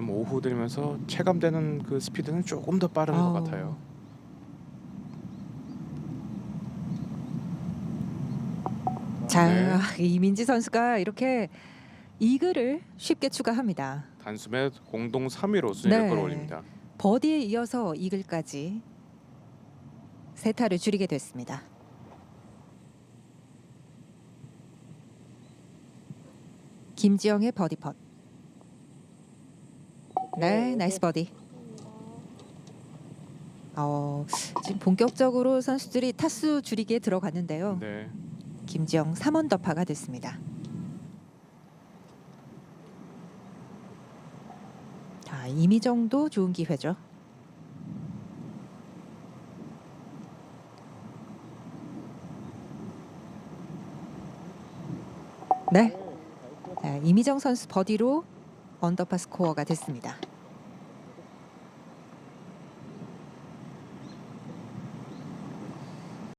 좀 오후 들면서 체감되는 그 스피드는 조금 더 빠른 것 아우. 같아요. 자, 네. 이민지 선수가 이렇게 이글을 쉽게 추가합니다. 단숨에 공동 3위로 순위를 네. 끌어올립니다. 버디에 이어서 이글까지 세 타를 줄이게 됐습니다. 김지영의 버디 펫. 네, 나이스 버디. 어, 지금 본격적으로 선수들이 타수 줄이기에 들어갔는데요. 네. 김지영 3원 더파가 됐습니다. 자, 이미정도 좋은 기회죠. 네. 자, 이미정 선수 버디로 언더파 스코어가 됐습니다.